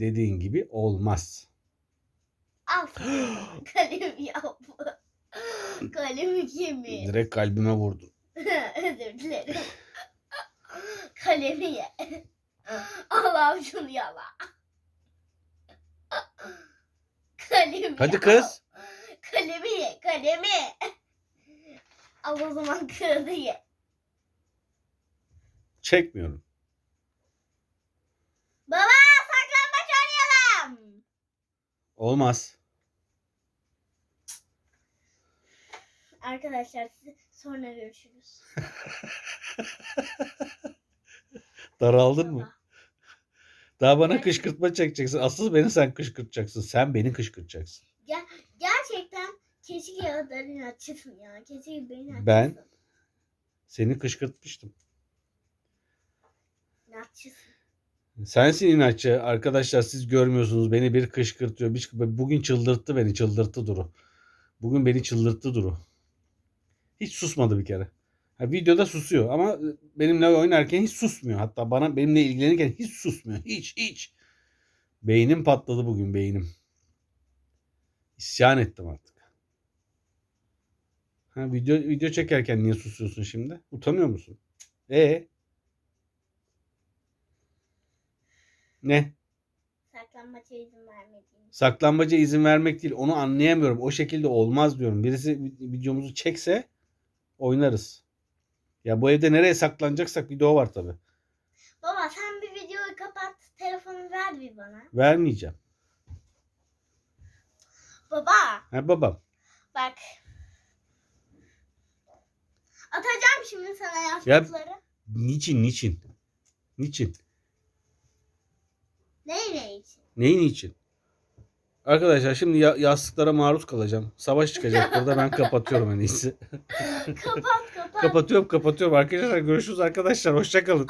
dediğin gibi olmaz. Al sana kalem yap. Kalemi kimi? Direkt kalbime vurdun. Özür dilerim. Kalemi ye. Allah'ım şunu yala. Kalemi Hadi yala. kız. Kalemi ye, kalemi. Al o zaman kağıdı ye. Çekmiyorum. Olmaz. Arkadaşlar sonra görüşürüz. Daraldın mı? Baba. Daha bana Evet. kışkırtma çekeceksin. Asıl beni sen kışkırtacaksın. Sen beni kışkırtacaksın. Gerçekten keşke yağların açılsın ya. Keşke beni açılsın. Ben? Seni kışkırtmıştım. Açılsın. Sensin inatçı. Arkadaşlar siz görmüyorsunuz. Beni bir kışkırtıyor. Bir- Bugün çıldırttı beni. Çıldırttı Duru. Bugün beni çıldırttı Duru. Hiç susmadı bir kere. Ha, videoda susuyor ama benimle oynarken hiç susmuyor. Hatta bana benimle ilgilenirken hiç susmuyor. Hiç hiç. Beynim patladı bugün beynim. İsyan ettim artık. Ha, video video çekerken niye susuyorsun şimdi? Utanıyor musun? E ne? Saklambaça izin vermediğim. Saklambaca izin vermek değil. Onu anlayamıyorum. O şekilde olmaz diyorum. Birisi vi- videomuzu çekse oynarız. Ya bu evde nereye saklanacaksak video var tabi. Baba sen bir videoyu kapat. Telefonu ver bir bana. Vermeyeceğim. Baba Ha babam. bak. Atacağım şimdi sana yastıkları. Niçin niçin? Niçin? Ne ne için? Neyin için? Arkadaşlar şimdi ya- yastıklara maruz kalacağım. Savaş çıkacak burada ben kapatıyorum en iyisi. kapat kapat. kapatıyorum kapatıyorum. Arkadaşlar görüşürüz arkadaşlar. Hoşçakalın.